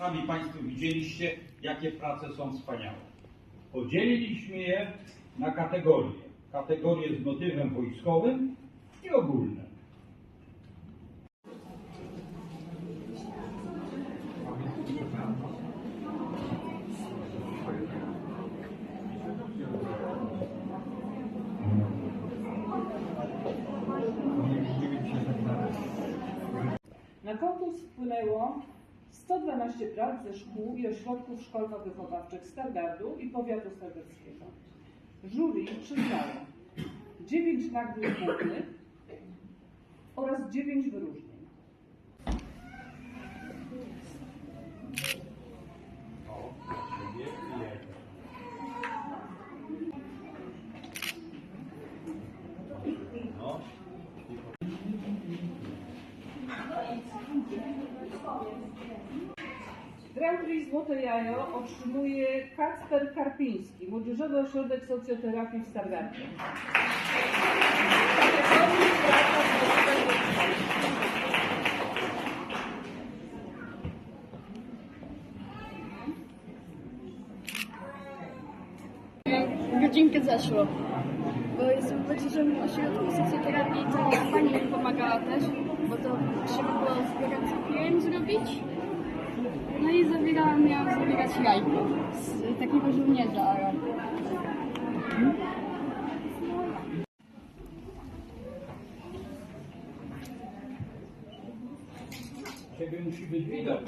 Sami Państwo widzieliście, jakie prace są wspaniałe. Podzieliliśmy je na kategorie. Kategorie z motywem wojskowym i ogólne. Na konkurs wpłynęło 112 prac ze szkół i ośrodków szkolno-wychowawczych Stargardu i powiatu stargardzkiego. Jury przyznało 9 nagród głównych oraz 9 wyróżnień. Grand Złote Jajo otrzymuje Kacper Karpiński, Młodzieżowy Ośrodek Socjoterapii w Stargardzie. Godzinkę zeszło. Bo jestem w młodzieżowym ośrodku socjoterapii, to pani mi pomagała też, bo to trzeba było zbierać film zrobić. I zabierałam, miałam zabierać jajko z takiego żołnierza. Ciebie być widać.